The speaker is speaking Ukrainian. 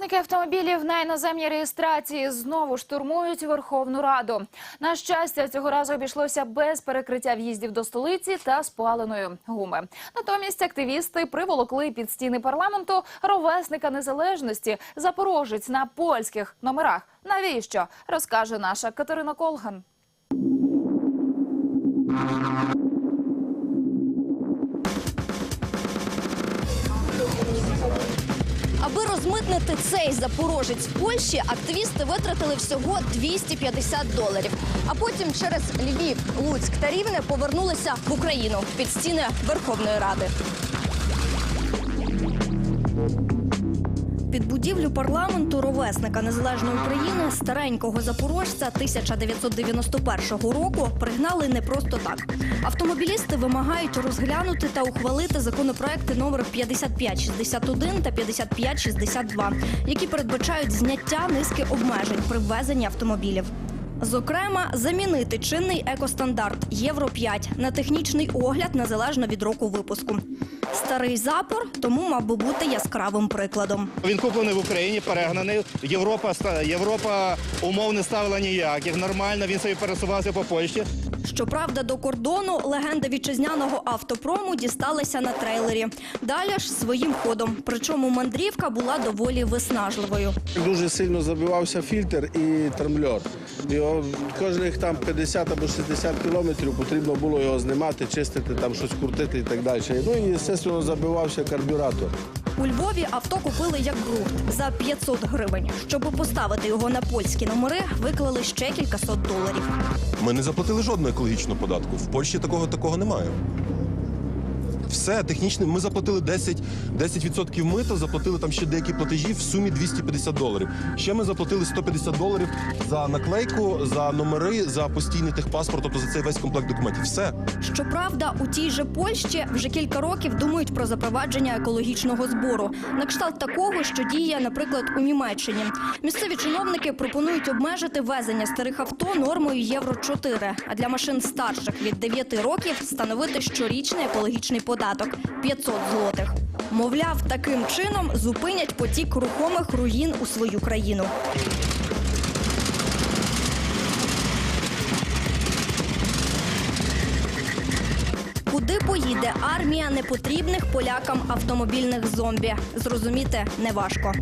Власники автомобілів на іноземній реєстрації знову штурмують Верховну Раду. На щастя, цього разу обійшлося без перекриття в'їздів до столиці та спаленої гуми. Натомість активісти приволокли під стіни парламенту ровесника незалежності запорожець на польських номерах. Навіщо розкаже наша Катерина Колган. Розмитнити цей запорожець в Польщі, активісти витратили всього 250 доларів. А потім через Львів, Луцьк та Рівне повернулися в Україну під стіни Верховної Ради. Під будівлю парламенту ровесника незалежної України старенького запорожця 1991 року пригнали не просто так. Автомобілісти вимагають розглянути та ухвалити законопроекти номер 5561 та 5562, які передбачають зняття низки обмежень при ввезенні автомобілів. Зокрема, замінити чинний екостандарт Євро 5 на технічний огляд незалежно від року випуску. Старий запор тому мав би бути яскравим прикладом. Він куплений в Україні, перегнаний. Європа ста- Європа умов не ставила ніяких. Нормально він собі пересувався по Польщі. Щоправда, до кордону легенда вітчизняного автопрому дісталася на трейлері. Далі ж своїм ходом. Причому мандрівка була доволі виснажливою. Дуже сильно забивався фільтр і трамблер. Його кожних там 50 або 60 кілометрів потрібно було його знімати, чистити, там щось крутити і так далі. Ну і, звісно, забивався карбюратор. У Львові авто купили як ґрунт за 500 гривень. Щоб поставити його на польські номери, виклали ще кількасот доларів. Ми не заплатили жодного екологічного податку. В Польщі такого такого немає. Все технічно. Ми заплатили 10, 10% мита, заплатили там ще деякі платежі в сумі 250 доларів. Ще ми заплатили 150 доларів за наклейку, за номери, за постійний техпаспорт, тобто за цей весь комплект документів. Все. Щоправда, у тій же Польщі вже кілька років думають про запровадження екологічного збору, на кшталт такого, що діє, наприклад, у Німеччині. Місцеві чиновники пропонують обмежити везення старих авто нормою Євро 4, а для машин старших від 9 років встановити щорічний екологічний податок 500 злотих. Мовляв, таким чином зупинять потік рухомих руїн у свою країну. Куди поїде армія непотрібних полякам автомобільних зомбі? Зрозуміти неважко.